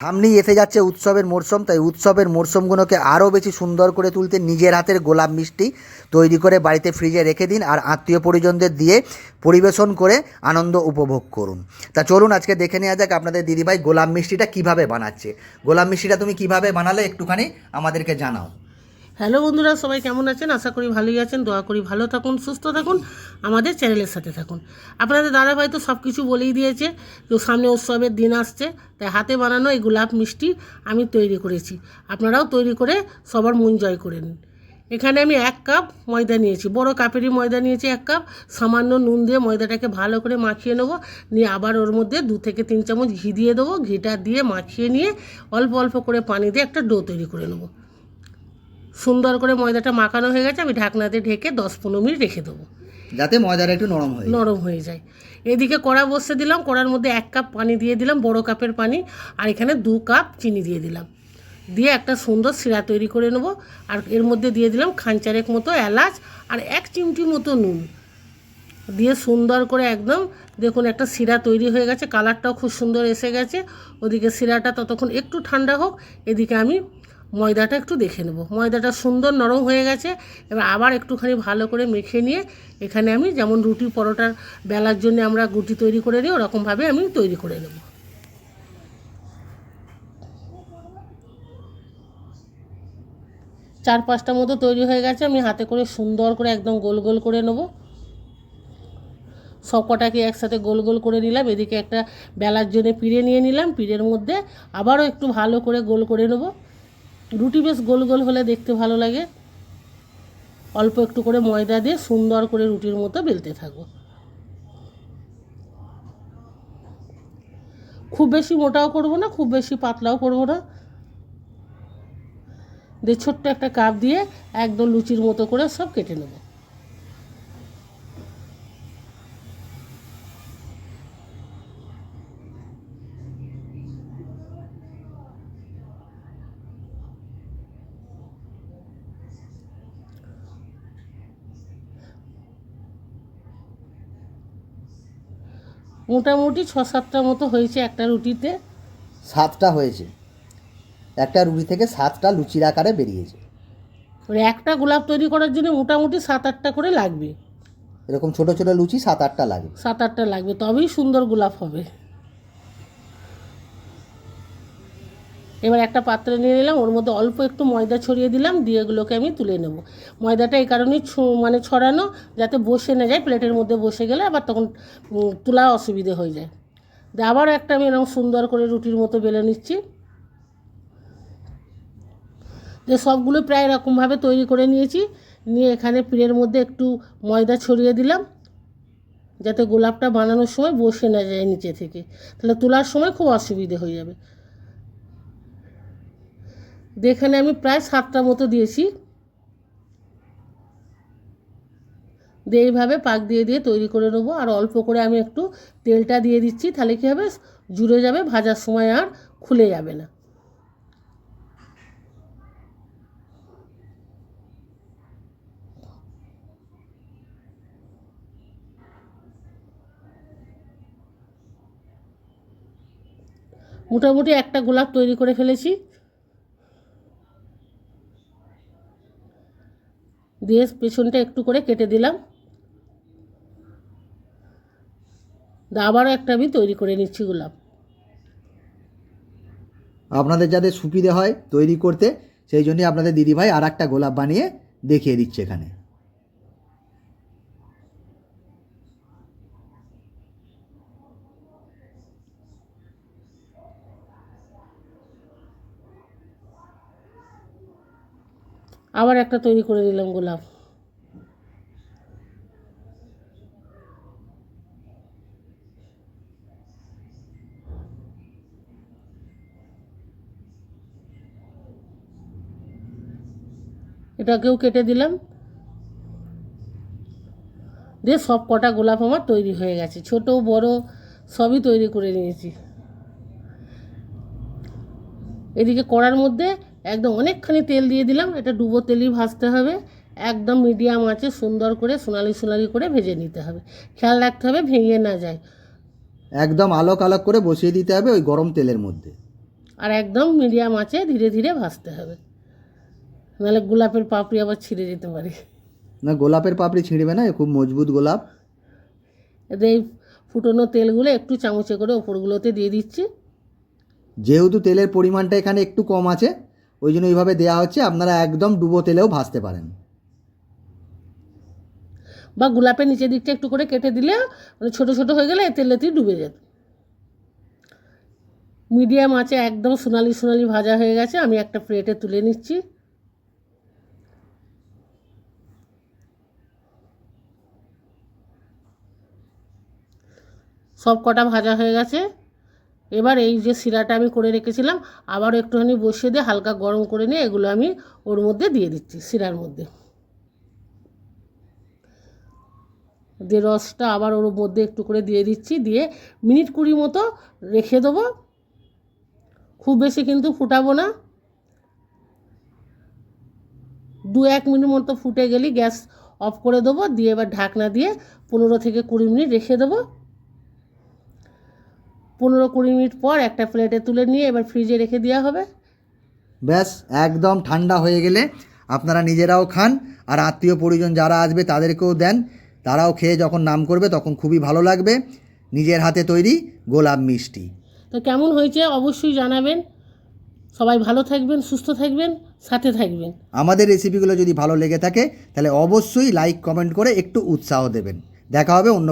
সামনেই এসে যাচ্ছে উৎসবের মরশুম, তাই উৎসবের মরশুমগুলোকে আরও বেশি সুন্দর করে তুলতে নিজের হাতের গোলাপ মিষ্টি তৈরি করে বাড়িতে ফ্রিজে রেখে দিন আর আত্মীয় পরিজনদের দিয়ে পরিবেশন করে আনন্দ উপভোগ করুন। তা চলুন আজকে দেখে নেওয়া যাক আপনাদের দিদিভাই গোলাপ মিষ্টিটা কীভাবে বানাচ্ছে। গোলাপ মিষ্টিটা তুমি কীভাবে বানালে একটুখানি আমাদেরকে জানাও। হ্যালো বন্ধুরা, সবাই কেমন আছেন? আশা করি ভালোই আছেন। দোয়া করি ভালো থাকুন, সুস্থ থাকুন, আমাদের চ্যানেলের সাথে থাকুন। আপনাদের দাদাভাই তো সব কিছু বলেই দিয়েছে যে সামনে উৎসবের দিন আসছে, তাই হাতে বানানো এই গোলাপ মিষ্টি আমি তৈরি করেছি। আপনারাও তৈরি করে সবার মন জয় করে নিন। এখানে আমি এক কাপ ময়দা নিয়েছি, বড় কাপেরই ময়দা নিয়েছি এক কাপ। সামান্য নুন দিয়ে ময়দাটাকে ভালো করে মাখিয়ে নেব। নিয়ে আবার ওর মধ্যে দু থেকে তিন চামচ ঘি দিয়ে দেবো। ঘিটা দিয়ে মাখিয়ে নিয়ে অল্প অল্প করে পানি দিয়ে একটা ডো তৈরি করে নেব। সুন্দর করে ময়দাটা মাখানো হয়ে গেছে আমি ঢাকনা দিয়ে ঢেকে দশ পনেরো মিনিট রেখে দেবো। যাতে ময়দাটা একটু নরম হয় নরম হয়ে যায়। এদিকে কড়া বসে দিলাম কড়ার মধ্যে এক কাপ পানি দিয়ে দিলাম বড় কাপের পানি আর এখানে দু কাপ চিনি দিয়ে দিলাম। দিয়ে একটা সুন্দর শিরা তৈরি করে নেব আর এর মধ্যে দিয়ে দিলাম খাঞ্চারেক মতো এলাচ আর এক চিমটি মতো নুন। দিয়ে সুন্দর করে একদম দেখুন একটা শিরা তৈরি হয়ে গেছে কালারটাও খুব সুন্দর এসে গেছে। ওদিকে শিরাটা ততক্ষণ একটু ঠান্ডা হোক এদিকে আমি ময়দাটা একটু দেখে নেব। ময়দাটা সুন্দর নরম হয়ে গেছে, এবার আবার একটুখানি ভালো করে মেখে নিয়ে এখানে আমি যেমন রুটি পরোটার বেলার জন্য আমরা গুটি তৈরি করে নিই ওরকমভাবে আমি তৈরি করে নেব। চার পাঁচটা মতো তৈরি হয়ে গেছে, আমি হাতে করে সুন্দর করে একদম গোল গোল করে নেব। সব কটাকে একসাথে গোল গোল করে নিলাম, এদিকে একটা বেলার জন্য পিড়ে নিয়ে নিলাম, পিড়ের মধ্যে আবারও একটু ভালো করে গোল করে নেব। রুটি বেশ গোল গোল হলে দেখতে ভালো লাগে। অল্প একটু করে ময়দা দিয়ে সুন্দর করে রুটির মতো বেলতে থাকব। খুব বেশি মোটাও করব না, খুব বেশি পাতলাও করব না। দিয়ে ছোট্ট একটা কাপ দিয়ে একদম লুচির মতো করে সব কেটে নেব। মোটামুটি ছ সাতটা মতো হয়েছে একটা রুটিতে। সাতটা হয়েছে। একটা রুটি থেকে সাতটা লুচির আকারে বেরিয়েছে। একটা গোলাপ তৈরি করার জন্য মোটামুটি সাত আটটা করে লাগবে। এরকম ছোট ছোট লুচি সাত আটটা লাগবে। সাত আটটা লাগবে তবেই সুন্দর গোলাপ হবে। এবার একটা পাত্রে নিয়ে নিলাম, ওর মধ্যে অল্প একটু ময়দা ছড়িয়ে দিলাম, দিয়ে এগুলোকে আমি তুলে নেব। ময়দাটা এই কারণেই মানে ছড়ানো, যাতে বসে না যায়, প্লেটের মধ্যে বসে গেলে আবার তখন তোলা অসুবিধে হয়ে যায়। দিয়ে আবার একটা আমি এরকম সুন্দর করে রুটির মতো বেলে নিচ্ছি। যে সবগুলো প্রায় এরকমভাবে তৈরি করে নিয়েছি। নিয়ে এখানে পিড়ের মধ্যে একটু ময়দা ছড়িয়ে দিলাম, যাতে গোলাপটা বানানোর সময় বসে না যায় নিচে থেকে। তাহলে তোলার সময় খুব অসুবিধে হয়ে যাবে। দিয়ে এখানে আমি প্রায় সাতটা মতো দিয়েছি। দিয়ে এইভাবে পাক দিয়ে দিয়ে তৈরি করে নেব। আর অল্প করে আমি একটু তেলটা দিয়ে দিচ্ছি, তাহলে কী হবে? জুড়ে যাবে, ভাজার সময় আর খুলে যাবে না। মোটামুটি একটা গোলাপ তৈরি করে ফেলেছি। দিয়ে পেছনটা একটু করে কেটে দিলাম। আবারও একটা আমি তৈরি করে নিচ্ছি গোলাপ। আপনাদের যাতে সুবিধে হয় তৈরি করতে, সেই জন্যই আপনাদের দিদিভাই আর একটা গোলাপ বানিয়ে দেখিয়ে দিচ্ছে এখানে। আবার একটা তৈরি করে দিলাম গোলাপ। এটাকেও কেটে দিলাম। দিয়ে সব কটা গোলাপ আমার তৈরি হয়ে গেছে। ছোট, বড়, সবই তৈরি করে নিয়েছি। এদিকে কড়ার মধ্যে একদম অনেকখানি তেল দিয়ে দিলাম। এটা ডুবো তেলই ভাজতে হবে। একদম মিডিয়াম আছে সুন্দর করে সোনালি সোনালি করে ভেজে নিতে হবে। খেয়াল রাখতে হবে ভেঙে না যায়। একদম আলোক আলোক করে বসিয়ে দিতে হবে ওই গরম তেলের মধ্যে। আর একদম মিডিয়াম আঁচে ধীরে ধীরে ভাজতে হবে। নাহলে গোলাপের পাপড়ি আবার ছিঁড়ে যেতে পারে। না গোলাপের পাপড়ি ছিঁড়বে না খুব মজবুত গোলাপ। এতে এই ফুটনো তেলগুলো একটু চামচে করে ওপরগুলোতে দিয়ে দিচ্ছি। যেহেতু তেলের পরিমাণটা এখানে একটু কম আছে ওই জন্য এইভাবে দেওয়া হচ্ছে, আপনারা একদম ডুবো তেলেও ভাজতে পারেন। বা গোলাপের নিচের দিকটা একটু করে কেটে দিলে মানে ছোটো ছোটো হয়ে গেলে তেলেতেই ডুবে যেত মিডিয়াম আছে একদম সোনালি সোনালি ভাজা হয়ে গেছে, আমি একটা প্লেটে তুলে নিচ্ছি। সব কটা ভাজা হয়ে গেছে। এবার এই যে শিরাটা আমি করে রেখেছিলাম, আবারও একটুখানি বসিয়ে দিয়ে হালকা গরম করে নিয়ে এগুলো আমি ওর মধ্যে দিয়ে দিচ্ছি, শিরার মধ্যে। দিয়ে রসটা আবার ওর মধ্যে একটু করে দিয়ে দিচ্ছি, দিয়ে মিনিট কুড়ি মতো রেখে দেবো। খুব বেশি কিন্তু ফুটাবো না। দু এক মিনিট মতো ফুটে গেলেই গ্যাস অফ করে দেবো, দিয়ে এবার ঢাকনা দিয়ে পনেরো থেকে কুড়ি মিনিট রেখে দেবো। পনেরো কুড়ি মিনিট পর একটা প্লেটে তুলে নিয়ে এবার ফ্রিজে রেখে দেওয়া হবে। ব্যাস একদম ঠান্ডা হয়ে গেলে আপনারা নিজেরাও খান আর আত্মীয় পরিজন যারা আসবে তাদেরকেও দেন। তারাও খেয়ে যখন নাম করবে তখন খুবই ভালো লাগবে। নিজের হাতে তৈরি গোলাপ মিষ্টি। তো কেমন হয়েছে অবশ্যই জানাবেন। সবাই ভালো থাকবেন সুস্থ থাকবেন সাথে থাকবেন। আমাদের রেসিপিগুলো যদি ভালো লেগে থাকে তাহলে অবশ্যই লাইক কমেন্ট করে একটু উৎসাহ দেবেন। দেখা হবে অন্য